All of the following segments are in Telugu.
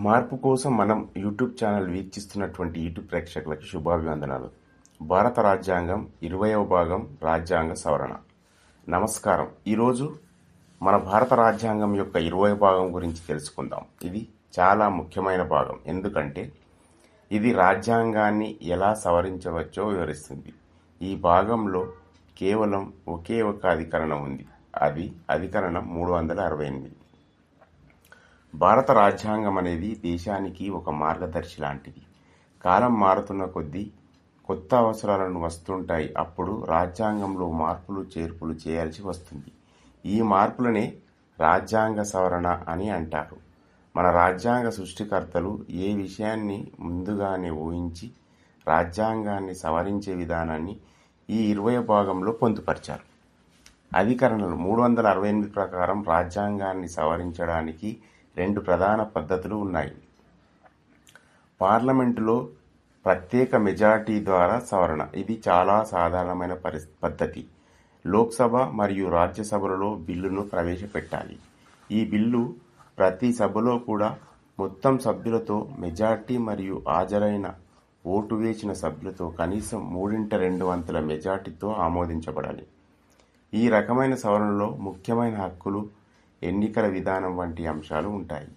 మార్పు కోసం మనం యూట్యూబ్ ఛానల్ వీక్షిస్తున్నటువంటి యూట్యూబ్ ప్రేక్షకులకి శుభాభివందనాలు. భారత రాజ్యాంగం ఇరవయవ భాగం రాజ్యాంగ సవరణ. నమస్కారం. ఈరోజు మన భారత రాజ్యాంగం యొక్క ఇరవై భాగం గురించి తెలుసుకుందాం. ఇది చాలా ముఖ్యమైన భాగం. ఎందుకంటే ఇది రాజ్యాంగాన్ని ఎలా సవరించవచ్చో వివరిస్తుంది. ఈ భాగంలో కేవలం ఒకే ఒక అధికరణం ఉంది. అది అధికరణం మూడు వందల అరవై ఎనిమిది. భారత రాజ్యాంగం అనేది దేశానికి ఒక మార్గదర్శి లాంటిది. కాలం మారుతున్న కొద్దీ కొత్త అవసరాలను వస్తుంటాయి. అప్పుడు రాజ్యాంగంలో మార్పులు చేర్పులు చేయాల్సి వస్తుంది. ఈ మార్పులనే రాజ్యాంగ సవరణ అని అంటారు. మన రాజ్యాంగ సృష్టికర్తలు ఏ విషయాన్ని ముందుగానే ఊహించి రాజ్యాంగాన్ని సవరించే విధానాన్ని ఈ ఇరవై భాగంలో పొందుపరిచారు. అధికరణలు మూడు వందల అరవై ఎనిమిది ప్రకారం రాజ్యాంగాన్ని సవరించడానికి రెండు ప్రధాన పద్ధతులు ఉన్నాయి. పార్లమెంటులో ప్రత్యేక మెజార్టీ ద్వారా సవరణ. ఇది చాలా సాధారణమైన పరి పద్ధతి. లోక్సభ మరియు రాజ్యసభలలో బిల్లును ప్రవేశపెట్టాలి. ఈ బిల్లు ప్రతి సభలో కూడా మొత్తం సభ్యులతో మెజార్టీ మరియు హాజరైన ఓటు వేసిన సభ్యులతో కనీసం మూడింట రెండు వంతుల మెజార్టీతో ఆమోదించబడాలి. ఈ రకమైన సవరణలో ముఖ్యమైన హక్కులు ఎన్నికల విధానం వంటి అంశాలు ఉంటాయి.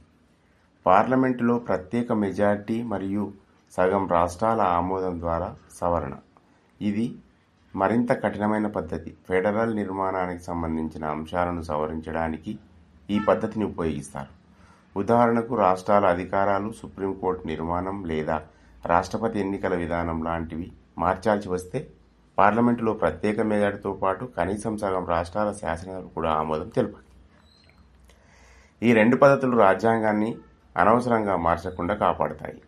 పార్లమెంటులో ప్రత్యేక మెజార్టీ మరియు సగం రాష్ట్రాల ఆమోదం ద్వారా సవరణ. ఇది మరింత కఠినమైన పద్ధతి. ఫెడరల్ నిర్మాణానికి సంబంధించిన అంశాలను సవరించడానికి ఈ పద్ధతిని ఉపయోగిస్తారు. ఉదాహరణకు రాష్ట్రాల అధికారాలు సుప్రీంకోర్టు నిర్మాణం లేదా రాష్ట్రపతి ఎన్నికల విధానం లాంటివి మార్చాల్సి వస్తే పార్లమెంటులో ప్రత్యేక మెజార్టీతో పాటు కనీసం సగం రాష్ట్రాల శాసనాలు కూడా ఆమోదం తెలిపాలి ఈ రెండు పద్ధతులు రాజ్యాంగాన్ని అనవసరంగా మార్చకుండా కాపాడతాయి.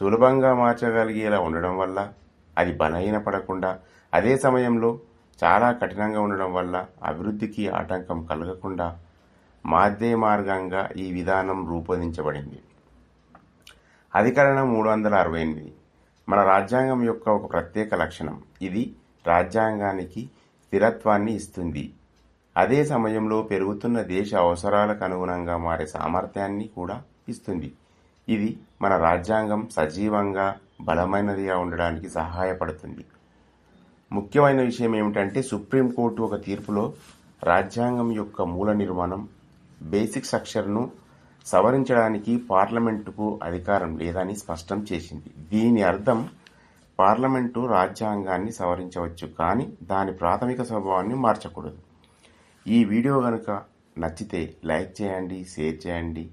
సులభంగా మార్చగలిగేలా ఉండడం వల్ల అది బలహీనపడకుండా అదే సమయంలో చాలా కఠినంగా ఉండడం వల్ల అభివృద్ధికి ఆటంకం కలగకుండా మాధ్య మార్గంగా ఈ విధానం రూపొందించబడింది. అధికరణం మూడు వందల అరవై ఎనిమిది. మన రాజ్యాంగం యొక్క ఒక ప్రత్యేక లక్షణం. ఇది రాజ్యాంగానికి స్థిరత్వాన్ని ఇస్తుంది. అదే సమయంలో పెరుగుతున్న దేశ అవసరాలకు అనుగుణంగా మారే సామర్థ్యాన్ని కూడా ఇస్తుంది. ఇది మన రాజ్యాంగం సజీవంగా బలమైనదిగా ఉండడానికి సహాయపడుతుంది. ముఖ్యమైన విషయం ఏమిటంటే సుప్రీంకోర్టు ఒక తీర్పులో రాజ్యాంగం యొక్క మూల నిర్మాణం బేసిక్ స్ట్రక్చర్ను సవరించడానికి పార్లమెంటుకు అధికారం లేదని స్పష్టం చేసింది. దీని అర్థం పార్లమెంటు రాజ్యాంగాన్ని సవరించవచ్చు కానీ దాని ప్రాథమిక స్వభావాన్ని మార్చకూడదు. ఈ వీడియో కనుక నచ్చితే లైక్ చేయండి షేర్ చేయండి.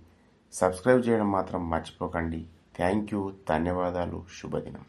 సబ్స్క్రైబ్ చేయడం మాత్రం మర్చిపోకండి. థ్యాంక్ యూ ధన్యవాదాలు శుభదినం.